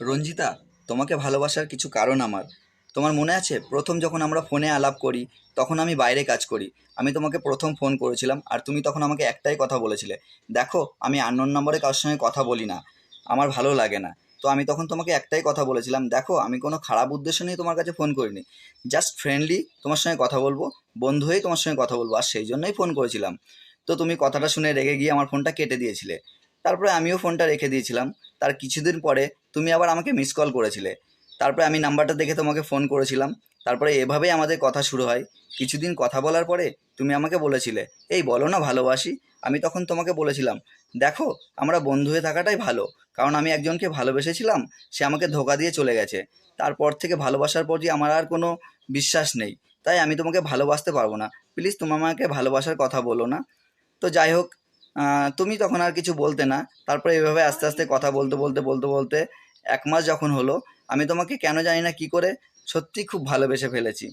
রঞ্জিতা, তোমাকে ভালোবাসার কিছু কারণ আমার। তোমার মনে আছে, প্রথম যখন আমরা ফোনে আলাপ করি, তখন আমি বাইরে কাজ করি। আমি তোমাকে প্রথম ফোন করেছিলাম আর তুমি তখন আমাকে একটাই কথা বলেছিলে। দেখো, আমি আননোন নম্বরে কারোর সঙ্গে কথা বলি না। আমার ভালো লাগে না। তো আমি তখন তোমাকে একটাই কথা বলেছিলাম, দেখো, আমি কোনো খারাপ উদ্দেশ্য নিয়ে তোমার কাছে ফোন করিনি। জাস্ট ফ্রেন্ডলি তোমার সঙ্গে কথা বলব, বন্ধু হয়েই তোমার সঙ্গে কথা বলব, আর সেই জন্যই ফোন করেছিলাম। তো তুমি কথাটা শুনে রেগে গিয়ে আমার ফোনটা কেটে দিয়েছিলে। তারপরে আমিও ফোনটা রেখে দিয়েছিলাম। তার কিছুদিন পরে তুমি আবার আমাকে মিস কল করেছিলে। তারপরে আমি নাম্বারটা দেখে তোমাকে ফোন করেছিলাম। তারপরে এভাবেই আমাদের কথা শুরু হয়। কিছুদিন কথা বলার পরে তুমি আমাকে বলেছিলে, এই বলো না ভালোবাসি? আমি তখন তোমাকে বলেছিলাম, দেখো, আমরা বন্ধু হয়ে থাকাটাই ভালো। কারণ আমি একজনকে ভালোবেসেছিলাম, সে আমাকে ধোকা দিয়ে চলে গেছে। তারপর থেকে ভালোবাসার প্রতি আমার আর কোনো বিশ্বাস নেই। তাই আমি তোমাকে ভালোবাসতে পারব না। প্লিজ তুমি আমাকে ভালোবাসার কথা বলো না। তো যাই হোক তুমি তখন আর কিছু বলতে না। তারপরে এভাবে আস্তে আস্তে কথা বলতে বলতে বলতে বলতে এক মাস যখন হলো, আমি তোমাকে কেন জানি না কি করে সত্যি খুব ভালোবেসে ফেলেছি।